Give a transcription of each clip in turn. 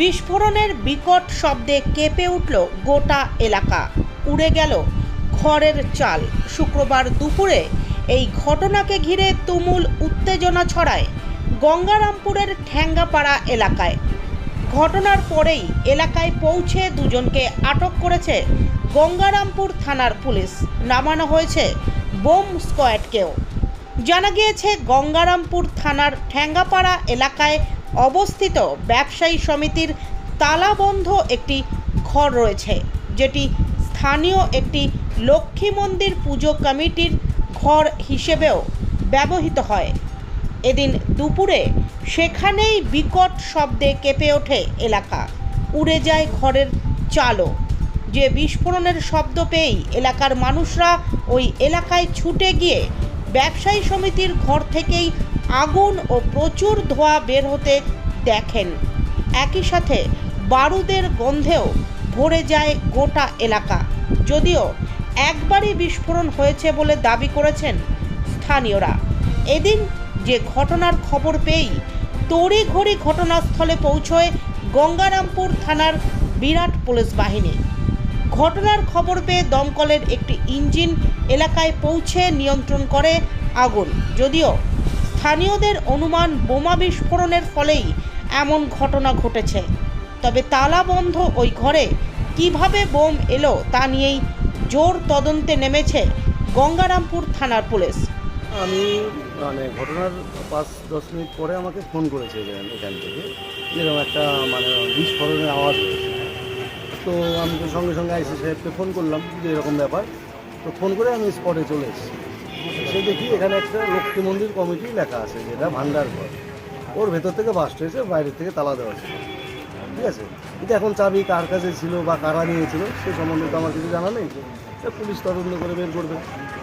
বিস্ফোরণের বিকট শব্দে কেঁপে উঠল গোটা এলাকা। উড়ে গেল ঘরের চাল। শুক্রবার দুপুরে এই ঘটনাকে ঘিরে তুমুল উত্তেজনা ছড়ায় গঙ্গারামপুরের ঠ্যাঙ্গাপাড়া এলাকায়। ঘটনার পরেই এলাকায় পৌঁছে দুজনকে আটক করেছে গঙ্গারামপুর থানার পুলিশ। নামানো হয়েছে বোম স্কোয়াডকেও। জানা গিয়েছে, গঙ্গারামপুর থানার ঠ্যাঙ্গাপাড়া এলাকায় অবস্থিত ব্যবসায়ী সমিতির তালাবন্ধ একটি ঘর রয়েছে, যেটি স্থানীয় একটি লক্ষ্মী মন্দির পুজো কমিটির ঘর হিসেবেও ব্যবহৃত হয়। এদিন দুপুরে সেখানেই বিকট শব্দে কেঁপে ওঠে এলাকা। উড়ে যায় ঘরের চালও। যে বিস্ফোরণের শব্দ পেয়েই এলাকার মানুষরা ওই এলাকায় ছুটে গিয়ে ব্যবসায়ী সমিতির ঘর থেকেই আগুন ও প্রচুর ধোঁয়া বের হতে দেখেন। একই সাথে বারুদের গন্ধেও ভরে যায় গোটা এলাকা। যদিও একবারই বিস্ফোরণ হয়েছে বলে দাবি করেছেন স্থানীয়রা। এদিন যে ঘটনার খবর পেয়েই তড়িঘড়ি ঘটনাস্থলে পৌঁছয় গঙ্গারামপুর থানার বিরাট পুলিশ বাহিনী। ঘটনার খবর পেয়ে দমকলের একটি ইঞ্জিন এলাকায় পৌঁছে নিয়ন্ত্রণ করে আগুন। যদিও স্থানীয়দের অনুমান বোমা বিস্ফোরণের ফলেই এমন ঘটনা ঘটেছে। তবে তালাবন্ধ ওই ঘরে কীভাবে বোম এলো তা নিয়েই জোর তদন্তে নেমেছে গঙ্গারামপুর থানার পুলিশ। আমি মানে ঘটনার পাঁচ, দশ মিনিট পরে আমাকে ফোন করেছে এখান থেকে। এরকম একটা মানে বিস্ফোরণের আওয়াজ হয়েছে। তো আমি তো সঙ্গে সঙ্গে আইসি সাহেবকে ফোন করলাম যে এরকম ব্যাপার। তো ফোন করে আমি স্পটে চলে এসেছি। সে দেখি এখানে একটা লক্ষ্মী মন্দির কমিটি লেখা আছে, যেটা ভান্ডার ঘর ওর ভেতর থেকে বাস্ট হয়েছে, বাইরের থেকে তালা দেওয়া ছিল। ঠিক আছে? কিন্তু এখন চাবি কার কাছে ছিল বা কারা নিয়েছিল সে সম্বন্ধে তো আমার কিছু জানা নেই। পুলিশ তদন্ত করে বের করবে।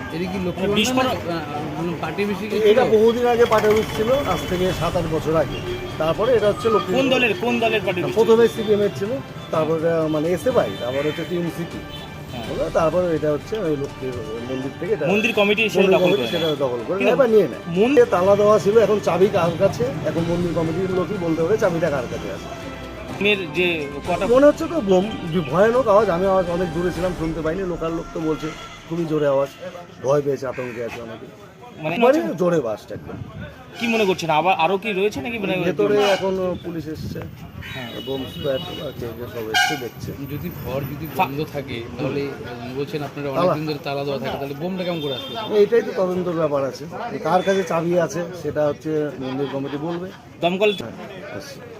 এটা কি লক্ষ্মী বিস্ফোরণ- পার্টি বেশি এটা বহুদিন আগে পাটের ছিল আজ থেকে সাত আট বছর আগে। তারপরে এটা হচ্ছে কোন দলের কোন দলের প্রথমে সিপিএম এর ছিল তারপরে মানে এসে পাই তারপর হচ্ছে টিম সিপি তারপরে এটা হচ্ছে ওই লক্ষ্মীর মন্দির থেকে মন্দির কমিটি সেটা দখল করে সেটা কিন্তু নেয় নিয়ে। মন্দিরে তালা দেওয়া ছিল এখন চাবি কার কাছে? এখন মন্দির কমিটির লোকই বলতে হবে চাবিটা কার কাছে আছে। যে মনে হচ্ছে তো ভয়ানক আওয়াজ, আমি আওয়াজ অনেক দূরে ছিলাম, শুনতে পাইনি, লোকাল লোক তো বলছে, খুবই জোরে আওয়াজ। ভয় পেয়েছে, আতঙ্কে আছে অনেকে মানে মানে জোরে বাসটা একদম কি মনে করছেন? আবার আরও কি রয়েছে নাকি মানে ভেতরে এখন পুলিশ এসছে। হ্যাঁ। বোম স্কোয়াড সব এসছে দেখছে। যদি ঘর যদি বন্ধ থাকে তাহলে বলছেন আপনারা অনেকদিন ধরে তালা দেওয়া থাকে তাহলে বোমটা কেমন করে আসবে? এইটাই তো তদন্তর ব্যাপার আছে। কার কাছে চাবি আছে সেটা হচ্ছে মন্দির কমিটি বলবে। দমকল।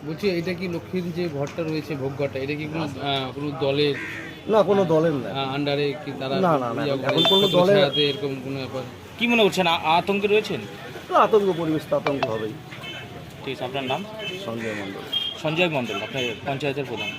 বলছি এটা কি লক্ষ্মীর যে ঘরটা রয়েছে ভোগ ঘরটা এটা কি কোনো আহ, কোনো দলের? না কোনো দলের না। আন্ডারে কি তারা না, না, না, এখন কোনো দলের- এরকম কোনো ব্যাপার? কি মনে করছেন? আতঙ্কে রয়েছেন? তো আতঙ্ক পরিবেশ তো আতঙ্ক হবেই। ঠিক আছে আপনার নাম? সঞ্জয় মণ্ডল। সঞ্জয় মণ্ডল আপনার পঞ্চায়েতের প্রধান।